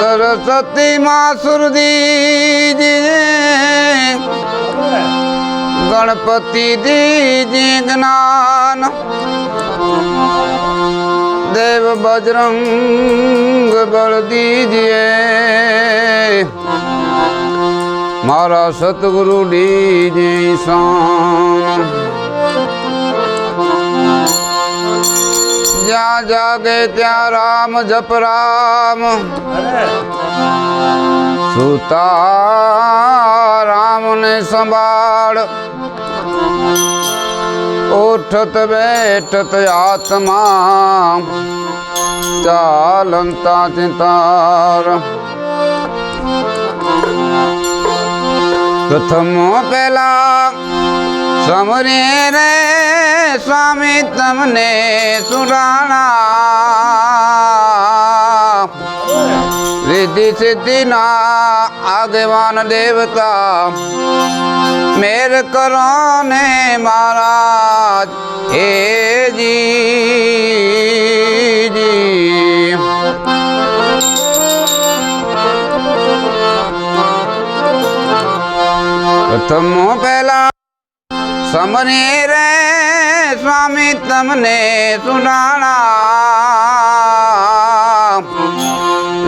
સરસ્વતી માં સુરદીજી ગણપતિ દીજી જ્ઞાન દેવ બજરંગ બળ દીજીએ મારા સતગુરુ દીજી શાન જ્યાં જાગે ત્યાં રામ જપ રામ. સુતા રામને સંભાળ. ઉઠત બેઠત આત્મા. ચાલંતા ચિતાર. પ્રથમ પેલા સમરી રે સ્વામી તમને સુરાણા. રિદ્ધિ સિદ્ધિના આગેવાન દેવતા, મેર કરો ને મહારાજ, હે જી જી પ્રથમ પહેલા સમરી રે સ્વામી તમને સુનાણા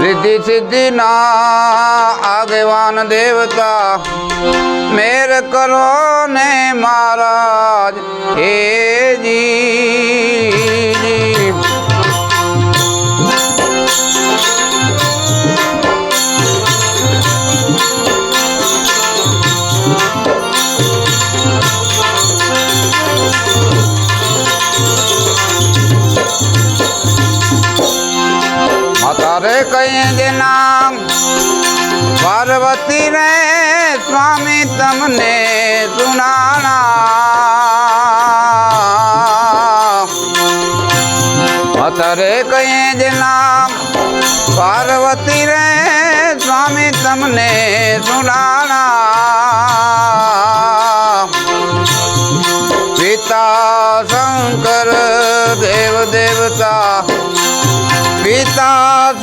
રિદ્ધિ સિદ્ધિના આગેવાન દેવતા મેર કરો ને મહારાજ હે દેના પાર્વતી રે સ્વામી તમને સુનાણા માતા રે જ નામ. પાર્વતી રે સ્વામી તમને સુનાણા પિતા શંકર દેવ દેવતા, પિતા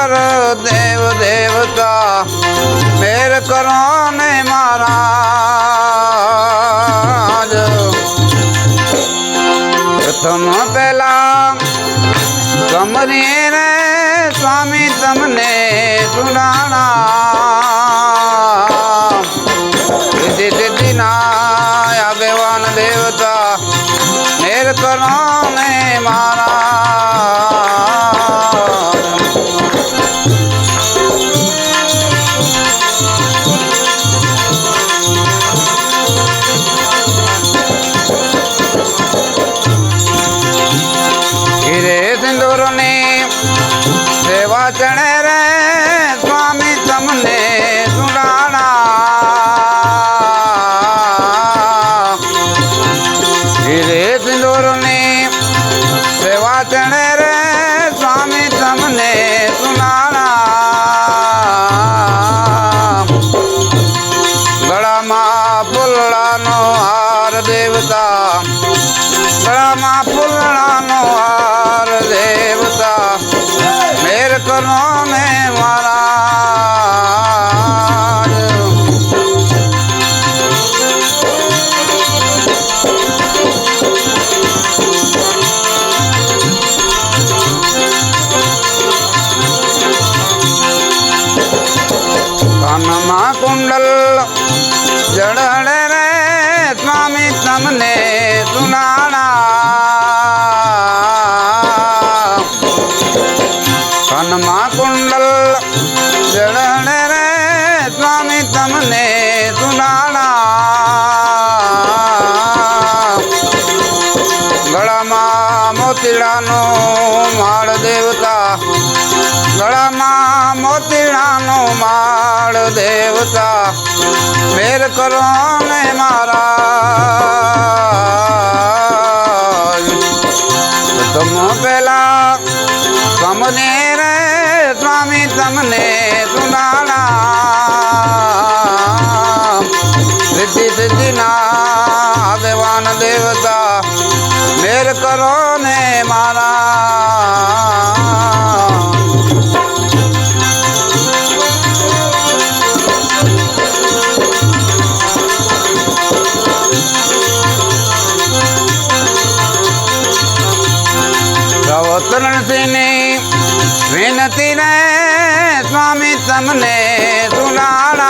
શંકર દેવ દેવતા મેર કરો ને મહારાજ પ્રથમ પેલા કમરી રે સ્વામી તમને સુનાણા આગેવાન દેવતા મેર કરો ને મહારાજ ફૂલડાનો હાર દેવતા. મેર કરો ને મારા કાનમાં કુંડલ જડડે કાનમાં કુંડલ જડડે રે, સ્વામી તમને સુનાણા. ગળામાં મોતીડાનો માળ દેવતા, ગળામાં મોતીડાનો માળ દેવતા, મેર કરો ને મારા તમને સુનાણા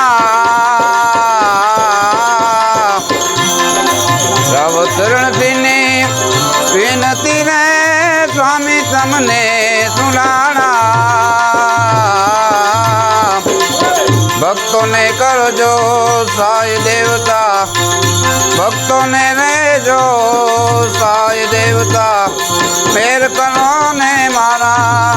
રવતરણથીની વિનતી રે સ્વામી તમને સુનાણા ભક્તોને કરજો સાય દેવતા. ભક્તોને રહેજો સાય દેવતા. ફેર કરો ને મારા